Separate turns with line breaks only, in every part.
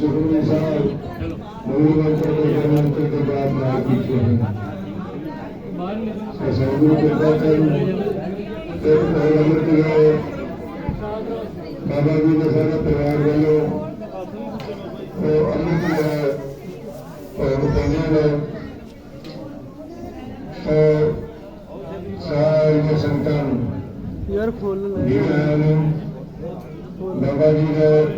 ਸੁਖਮਨੀ ਸਾਹਿਬ ਮੂਲ ਦੇ ਜਨਮ ਤੇ ਦੇ ਬਾਅਦ ਨਾਲ ਕੀਤੇ ਹਨ ਸਤਿਗੁਰੂ ਕਿਰਪਾ ਕਰਨ ਤੇ ਅਮਰਤ ਗਏ ਬਾਬਾ ਜੀ ਦੇ ਸਾਰੇ ਪਰਿਵਾਰ ਵੱਲੋਂ ਉਹ ਅੰਮ੍ਰਿਤ ਗਏ ਉਹ ਉਹ ਸਾਰੀਆਂ ਸੰਤਾਂ
ਯਾਰ ਫੁੱਲ ਲੈ।
ਬਾਬਾ ਜੀ ਦੇ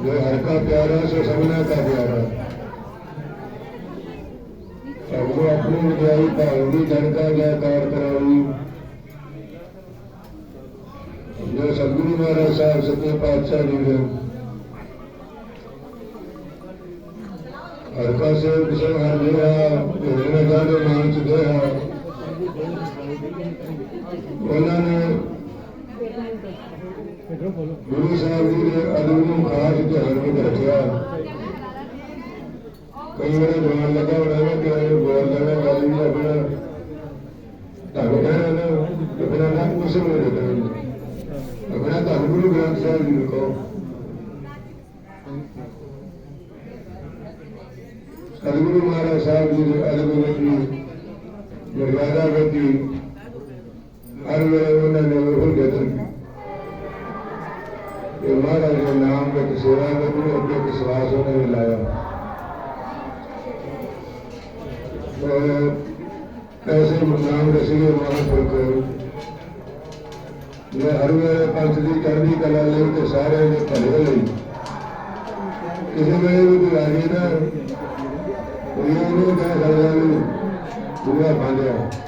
جو ہر کا پیارا سو سمنا کا پیارا سب اپنی جائی پاؤنی جنتا جائے کار کراؤں جو سب سدگرو مہاراج صاحب ستے پادشاہ جی گئے ہر کا سے کسم ہر دے رہا جو میرے گانے مانچ دے رہا انہوں نے ਗੁਰੂ ਸਾਹਿਬ ਜੀ ਦੇ ਅਦਬ ਨੂੰ ਖਾਸ ਧਿਆਨ ਵਿੱਚ ਰੱਖਿਆ ਕਈ ਵਾਰ ਜਵਾਨ ਲੱਗਾ ਹੋਣਾ ਨਾ ਕਿ ਇਹ ਬੋਲ ਲੈਣਾ ਗੱਲ ਵੀ ਆਪਣਾ ਢੰਗ ਕਹਿਣਾ ਨਾ ਆਪਣਾ ਨਾ ਕੁਛ ਨਹੀਂ ਰੱਖਣਾ ਆਪਣਾ ਧੰਨ ਗੁਰੂ ਗ੍ਰੰਥ ਸਾਹਿਬ ਜੀ ਨੂੰ ਕਹੋ ਸਤਿਗੁਰੂ ਮਹਾਰਾਜ ਸਾਹਿਬ ਜੀ ਦੇ ਅਦਬ ਵਿੱਚ ਮਰਿਆਦਾ ਵਿੱਚ کرنے نور جتن کہ ہمارا جو نام کا کسورا کرنے ان کے کسواسوں نے ملایا ایسے مقام رسیل مانا پر کرو میں ہر میرے پنچ دی کرنی کلا لے کے سارے نے پڑھے لئی کسی میرے بھی دلائی نا انہوں نے کہا سارے پورا باندھا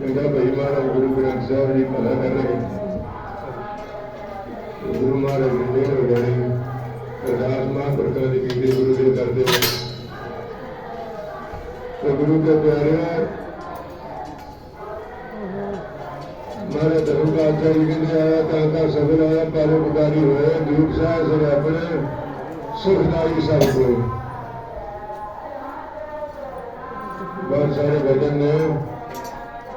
جگہ پہ ہمارا گرو گرنتھ صاحب جی کھڑا کر رہے ہیں۔ گرو مہاراج نے وغیرہ ارداس ماں پرکاش کی گرو دے کرتے ہیں۔ تو گرو کے پیارے، ہمارے دھرم کا آچاریہ جی کہتے آیا کہتا سبر آیا پیروکاری ہوئے، دھوپ سے سر اپنے سکھدائی سب کو۔ بہت سارے بھجن نے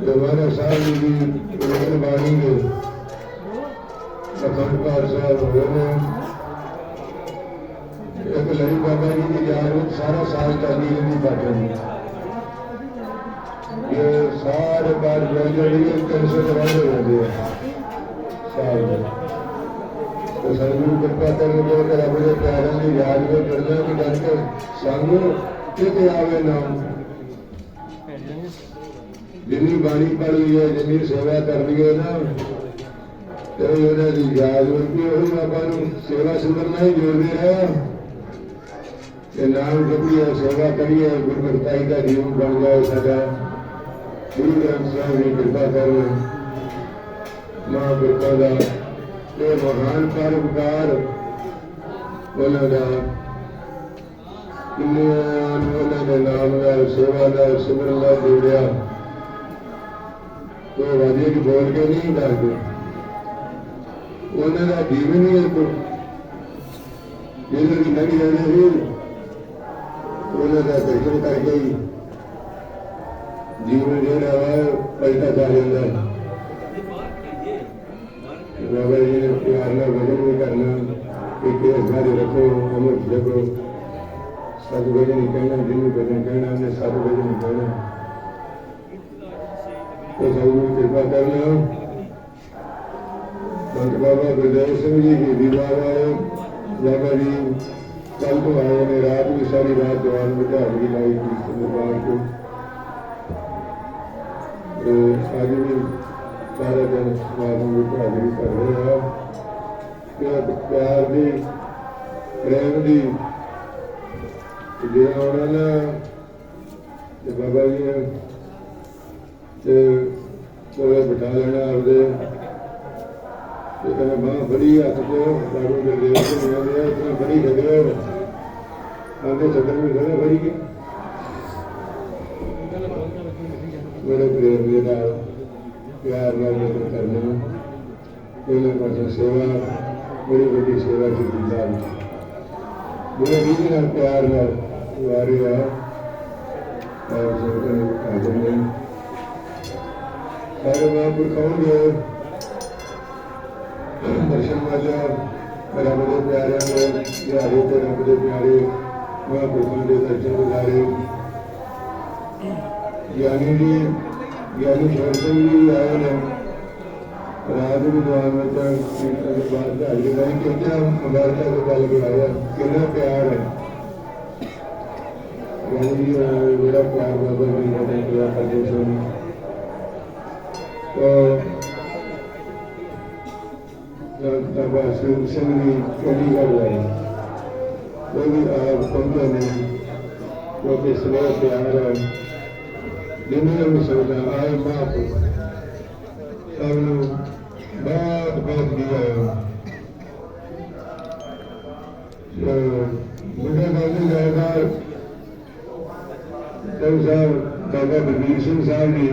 ਜਵਾਨਾ ਸਾਹਿਬ ਜੀ ਦੀ ਗੁਰੂ ਦੇ ਅਖੰਡ ਸਾਹਿਬ ਹੋਏ ਇੱਕ ਲੜੀ ਬਾਬਾ ਜੀ ਦੀ ਯਾਦ ਵਿੱਚ ਸਾਰਾ ਸਾਲ ਚੱਲਦੀ ਰਹਿੰਦੀ ਬਾਟੇ ਇਹ ਸਾਰੇ ਬਾਦ ਜਿਹੜੇ ਤਿੰਨ ਸੌ ਚੌਰਾਨਵੇਂ ਹੋ ਆ। ਸਾਲ ਦੇ। ਤੇ ਸਤਿਗੁਰੂ ਕਿਰਪਾ ਕਰਨ ਜੋ ਰੱਬ ਦੇ ਪਿਆਰਿਆਂ ਦੀ ਯਾਦ ਵਿੱਚ ਜੁੜਨਾ ਕਿ ਜਦ ਕਿ ਸਾਨੂੰ ਕਿਤੇ ਆਵੇ ਨਾਮ جن بانی پڑھ لیے جن سیوا کر لیے نا تو یہاں کی یاد ہوتی ہوئی آپ سیوا سمرنا ہی جوڑتے رہے کہ نام جپیے سیوا کریے گربرتائی کا جیون بن جائے سدا گرو گرنتھ صاحب کی کرپا کر ماں گرپا کا یہ مہان پروپکار انہوں کا انہوں نے نام کا سیوا کا سمرن کا جوڑیا ਜੋੜਿਆ ਵਾਜੇ ਦੀ ਬੋਲ ਕੇ ਨਹੀਂ ਦੱਸਦੇ ਉਹਨਾਂ ਦਾ ਜੀਵਨ ਹੀ ਇੱਕ ਜਿਹਦੇ ਦੀ ਲੰਘ ਜਾਂਦੇ ਸੀ, ਉਹਨਾਂ ਦਾ ਦਰਸ਼ਨ ਕਰਕੇ ਹੀ ਜੀਵਨ ਜਿਹੜਾ ਵਾ ਪਲਟਾ ਜਾ ਜਾਂਦਾ। ਹੈ ਬਾਬਾ ਜੀ ਨੇ ਪਿਆਰ ਨਾਲ ਵਜਨ ਵੀ ਕਰਨਾ ਕਿ ਇਹ ਸਾਰੇ ਰੱਖੋ, ਅਮਰ ਜਗੋ ਸਤ ਵਜਨ ਹੀ ਕਹਿਣਾ, ਜਿਹਨੂੰ ਵਜਨ ਕਹਿਣਾ, ਉਹਨੇ ਸਤ ਵਜਨ ਕਹਿਣਾ। ਤੇ ਸਾਨੂੰ ਕਿਰਪਾ ਕਰਨਾ ਸੰਤ ਬਾਬਾ ਗੁਰਦੇਵ ਸਿੰਘ ਜੀ ਦੀ ਵਿਵਾਹ ਵਾਲੇ ਬਾਬਾ ਜੀ ਕੱਲ ਤੋਂ ਆਏ ਨੇ ਰਾਤ ਵੀ ਸਾਰੀ ਰਾਤ ਜਵਾਨ ਬਿਠਾਉਣ ਲਾਈ ਸੀ ਦਰਬਾਰ ਤੋਂ ਤੇ ਅੱਜ ਵੀ ਸਾਰਾ ਦਿਨ ਸਮਾਜ ਨੂੰ ਬਿਠਾਉਣ ਕਰ ਰਹੇ ਆ ਕਿ ਪਿਆਰ ਦੀ ਪ੍ਰੇਮ ਦੀ ਤੇ ਜਿਹੜਾ ਉਹਨਾਂ ਨੇ ਤੇ ਬਾਬਾ ਜੀ ਨੇ ਤੇ ਕੋਲੇ ਬਿਠਾ ਲੈਣਾ ਆਪਦੇ। ਤੇ ਬਾਹ ਬੜੀ ਹੱਥ ਕੋ ਬਾਬੂ ਦੇ ਦੇਵ ਤੋਂ ਮਿਲਦੇ ਆ ਇਤਨਾ ਬੜੀ ਜਗ੍ਹਾ ਆਂਦੇ ਸਦਰ ਵਿੱਚ ਜਗ੍ਹਾ ਬੜੀ ਕੀ। ਮੇਰੇ ਪ੍ਰੇਮ ਦੇ ਨਾਲ ਪਿਆਰ ਨਾਲ ਮਿਲ ਕਰਨਾ ਇਹਨਾਂ ਪਾਸੇ ਸੇਵਾ ਬੜੀ ਵੱਡੀ ਸੇਵਾ ਕੀਤੀ ਜਾ। ਰਹੀ ਮੇਰੇ ਵੀ ਨਾਲ ਪਿਆਰ ਨਾਲ ਵਾਰੇ ਆ ਔਰ ਸੰਗਤਾਂ ਨੂੰ ਹਾਜ਼ਰ Merhaba Burkan Bey. Başım başlar. Merhaba de Piyare Bey. Piyare de Merhaba de Piyare. Merhaba Burkan Bey. Dersin de Piyare. Yani de Yani şartın bir yayını Rahatı bir dua etmekten Bir tane bağırdı. Ayrıca ben kendim Mübarek'e de kalı bir ayı. Yine Piyare. Yani de Yani de Piyare. Yani de Piyare. Yani de Piyare. Yani de Piyare. ਪਿਆਰ ਬਾਬਾ ਸਿੰਘ ਸਿੰਘ ਦੀ ਕਿਹੜੀ ਗੱਲ ਹੈ ਵੀ ਆਪ ਪੰਦੇ ਨੇ ਕਿਉਂਕਿ ਸਵੇਰ ਪਿਆਰ ਹੈ ਜਿੰਨੇ ਨੂੰ ਸਰਦਾ ਆਏ ਬਾਪ ਸਭ ਨੂੰ ਬਹੁਤ ਬਹੁਤ ਦਿਆ ਮੁੰਡੇ ਗਾਂਧੀ ਜਾਇਦਾਰ ਤੇ ਸਾਹਿਬ ਬਾਬਾ ਬਲਬੀਰ ਸਿੰਘ ਸਾਹਿਬ ਜੀ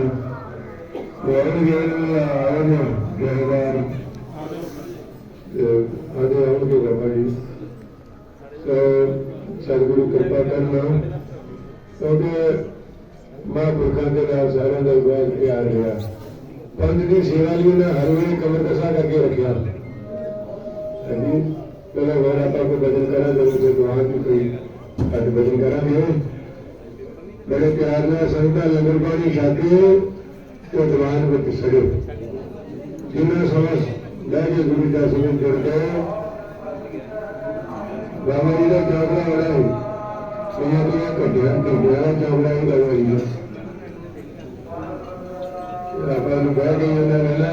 ਸਤਿਗੁਰੂ ਕਿਰਪਾ ਕਰਨਾ ਕਿਉਂਕਿ ਮਹਾਂਪੁਰਖਾਂ ਦੇ ਨਾਲ ਸਾਰਿਆਂ ਦਾ ਬਹੁਤ ਪਿਆਰ ਰਿਹਾ ਪੰਜ ਦੀ ਸੇਵਾ ਲਈ ਉਹਨਾਂ ਹਰ ਵੇਲੇ ਕਮਰ ਕਸਾ ਕਰਕੇ ਰੱਖਿਆ ਹਾਂਜੀ ਪਹਿਲਾਂ ਵਾਰ ਆਪਾਂ ਕੋਈ ਬਦਲ ਕਰਾਂ ਜਦੋਂ ਤੇ ਦੁਆ ਦੀ ਕੋਈ ਅੱਜ ਬਦਲ ਕਰਾਂਗੇ ਬੜੇ ਪਿਆਰ ਨਾਲ ਸੰਗਤਾਂ ਲੰਗਰ ਪਾਣੀ ਛਾਕੇ ਤੇ ਦੀਵਾਨ ਵਿੱਚ ਸੜਿਓ ਜਿੰਨਾ ਸਮਾਂ ਲੈ ਕੇ ਗੁਰੂ ਦਾ ਸਮਝ ਜੁੜ ਗਏ ਬਾਬਾ ਜੀ ਦਾ ਚਾਵਲਾ ਬੜਾ ਹੈ ਸਮਾਂ ਤੋਂ ਘਟਿਆ ਘਟਿਆ ਚਾਵਲਾ ਹੀ ਬਾਬਾ ਜੀ ਦਾ ਆਪਾਂ ਨੂੰ ਬਹਿ ਗਏ ਉਹਨਾਂ ਨੇ ਨਾ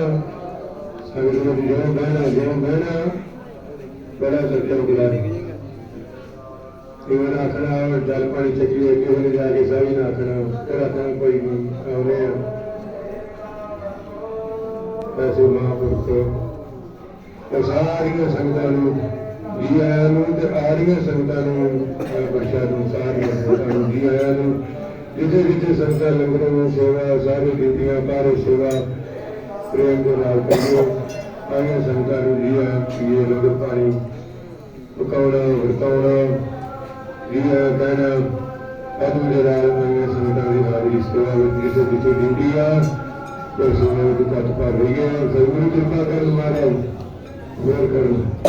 ਸੰਗਤ ਨੂੰ ਜਿਉਂ ਬਹਿਣਾ ਜਿਉਂ ਬਹਿਣਾ, ਬੜਾ ਸੱਚਾ ਬੁਲਾ। ਇਹਨਾਂ ਨੇ ਆਖਣਾ ਜਲ ਪਾਣੀ ਚੱਕੀ ਹੋਈ ਕਿਸੇ ਜਾ ਕੇ ਸਾਰੀ ਨਾ ਆਖਣਾ। ਫਿਰ ਆਖਣਾ, ਕੋਈ ਨਹੀਂ ਆਉਨੇ ਐਸੇ ਮਹਾਂਪੁਰਖ ਸਾਰੀਆਂ ਸੰਗਤਾਂ ਨੂੰ ਜੀ ਆਇਆਂ ਨੂੰ ਤੇ ਆਰੀਆਂ ਸੰਗਤਾਂ ਨੂੰ ਬਖਸ਼ਾ ਨੂੰ ਸਾਰੀਆਂ ਸੰਗਤਾਂ ਨੂੰ ਜੀ ਆਇਆਂ ਨੂੰ ਜਿੱਥੇ ਜਿੱਥੇ ਸੰਗਤਾਂ ਲੰਗਰਾਂ ਦੀ ਸੇਵਾ ਸਾਰੇ ਡਿਊਟੀਆਂ ਬਾਰੇ ਸੇਵਾ ਪ੍ਰੇਮ ਦੇ ਨਾਲ ਕਰੀਓ ਆਈਆਂ ਸੰਗਤਾਂ ਨੂੰ ਜੀ ਆਇਆਂ ਪੀਏ ਲੰਗਰ ਪਾਣੀ ਪਕਾਉਣਾ ਵਰਤਾਉਣਾ ਜੀ ਆਇਆਂ ਕਹਿਣਾ ਅਦੂ ਦੇ ਨਾਲ ਆਈਆਂ ਸੰਗਤਾਂ ਦੀ ਹਾਜ਼ਰੀ ਸੇਵਾ ਵਿੱਚ ਜਿੱਥੇ ਜਿੱਥੇ ਡਿਊਟੀ ਆ ਤੇ ਸੇਵਾ ਦੀ ਕੱਟ ਭਰ ਰਹੀ ਹੈ ਸਤਿਗੁਰੂ ਕਿਰਪਾ ਕਰਨ ਮਹਾਰਾਜ ਹੋਰ ਕਰਨ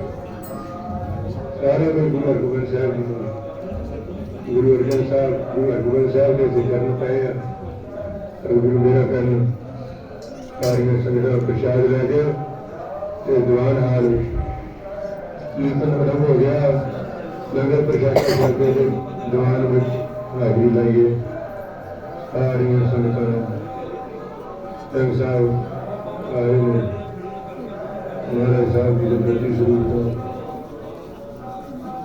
ਸਾਰੇ ਦੇ ਗੁਰੂ ਹਰਗੋਬਿੰਦ ਸਾਹਿਬ ਜੀ ਨੂੰ ਗੁਰੂ ਅਰਜਨ ਸਾਹਿਬ, ਗੁਰੂ ਹਰਗੋਬਿੰਦ ਸਾਹਿਬ ਦੇ ਜ਼ਿਕਰ ਨੂੰ ਪਏ ਆ। ਗੁਰੂ ਮੇਰਾ ਕਰਨ ਕਾਰੀਆਂ ਸੰਗਤਾਂ ਪ੍ਰਸ਼ਾਦ ਲੈ ਕੇ ਤੇ ਦੀਵਾਨ ਹਾਲ ਕੀਰਤਨ ਖਤਮ ਹੋ ਗਿਆ। ਲੰਗਰ ਪ੍ਰਸ਼ਾਦ ਕਰਦੇ ਤੇ ਦੀਵਾਨ ਵਿੱਚ ਹਾਜ਼ਰੀ ਲਾਈਏ ਸਾਰੀਆਂ ਸੰਗਤਾਂ ਨੂੰ ਸਾਹਿਬ ਆਏ ਨੇ ਮਹਾਰਾਜ ਸਾਹਿਬ ਜੀ ਦੇ ਪ੍ਰਤੀ ਸਰੂਪ ਤੋਂ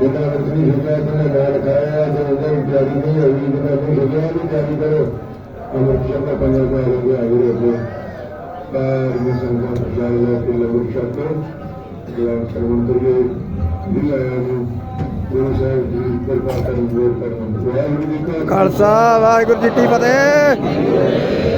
ਜਿੰਨਾ ਰਤਨੀ ਹੁੰਦਾ ਤਾਂ ਨਾਲ ਖਾਇਆ ਤੇ ਉਹਦਾ ਵੀ ਨਹੀਂ ਹੋਈ ਜਿੰਨਾ ਨਹੀਂ ਹੁੰਦਾ ਵੀ ਤਿਆਰੀ ਕਰੋ। ਅਮਰ ਸ਼ਬਦ ਪੰਜਰ ਦਾ ਹੋ ਗਿਆ ਇਹ ਰੋਕੇ ਬਾਰ ਵਿੱਚ ਜਾਇਲਾ ਕੇ ਲੰਗਰ ਸ਼ਬਦ ਗੁਲਾਮ ਸਰਵਣ ਕਰੀਏ ਨੂੰ ਗੁਰੂ ਸਾਹਿਬ ਜੀ ਕਿਰਪਾ ਕਰਨ ਬੋਲ ਕਰਨ ਵਾਹਿਗੁਰੂ ਜੀ ਕਾ
ਖਾਲਸਾ, ਵਾਹਿਗੁਰੂ ਜੀ ਕੀ ਫਤਿਹ।